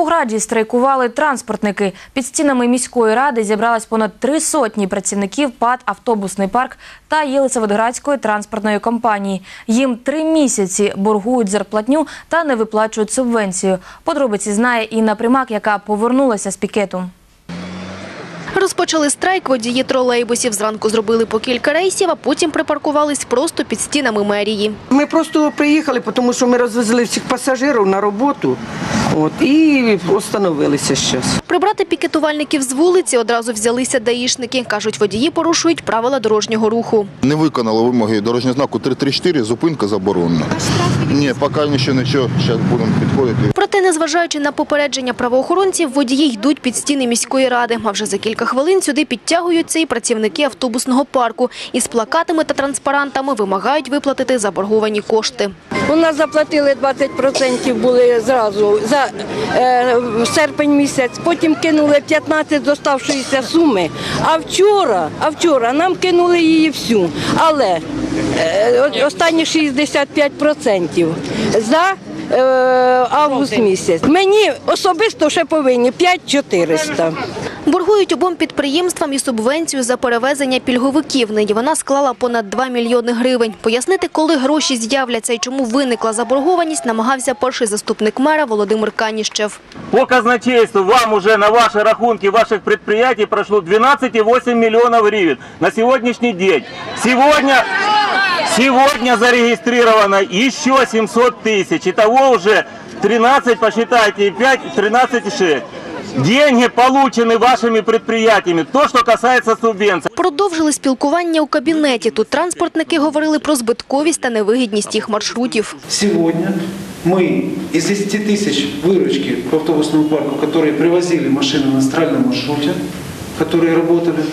Кіровограді страйкували транспортники. Під стінами міської ради зібралось понад три сотні працівників ПАД «Автобусний парк» та Єлисаветградської транспортної компанії. Їм три місяці боргують зарплатню та не виплачують субвенцію. Подробиці знає Інна Примак, яка повернулася з пікету. Розпочали страйк водії тролейбусів. Зранку зробили по кілька рейсів, а потім припаркувались просто під стінами мерії. Ми просто приїхали, тому що ми розвезли всіх пасажирів на роботу от, і встановилися зараз. Прибрати пікетувальників з вулиці одразу взялися даїшники. Кажуть, водії порушують правила дорожнього руху. Не виконали вимоги дорожнього знаку 334, зупинка заборонена. Ні, поки ще нічого, зараз будемо підходити. Проте, незважаючи на попередження правоохоронців, водії йдуть під стіни міської ради. А вже за кілька хвилин сюди підтягуються і працівники автобусного парку. Із плакатами та транспарантами вимагають виплатити заборговані кошти. У нас заплатили 20% були зразу за е, серпень місяць, потім кинули 15 з суми. А вчора, а вчора нам кинули її всю. Але е, останні 65% за е, август місяць. Мені особисто ще повинні 5400. Боргують обом підприємствам і субвенцію за перевезення пільговиків. Нині вона склала понад 2 мільйони гривень. Пояснити, коли гроші з'являться і чому виникла заборгованість, намагався перший заступник мера Володимир Каніщев. По казначейству вам уже на ваши рахунки ваших предприятий прошло 12,8 миллионов гривен на сегодняшний день. Сегодня, сегодня зарегистрировано еще 700 тысяч. Итого уже 13, посчитайте, и 5, 13,6. Деньги получены вашими предприятиями. То, что касается субвенций. Продовжили спілкування у кабінеті. Тут транспортники говорили про збитковість та невигідність їх маршрутів. Сегодня мы из 10 тысяч выручки по автобусному парку, которые привозили машины на астральном маршруте, которые работали,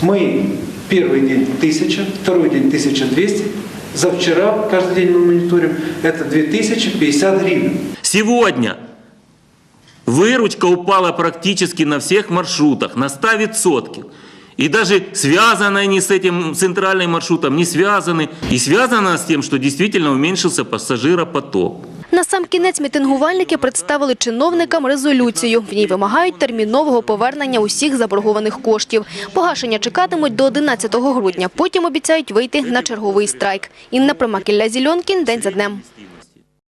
мы первый день 1000, второй день 1200, за вчера, каждый день мы мониторим, это 2050 гривен. Сегодня выручка упала практически на всех маршрутах, на 100%. И даже связанные они с этим центральным маршрутом, не связаны. И связано она с тем, что действительно уменьшился пассажиропоток. На сам кінець мітингувальники представили чиновникам резолюцію. В ній вимагають термінового повернення усіх заборгованих коштів. Погашення чекатимуть до 11 грудня. Потім обіцяють вийти на черговий страйк. Інна Примакілля Зільонкін. День за днем.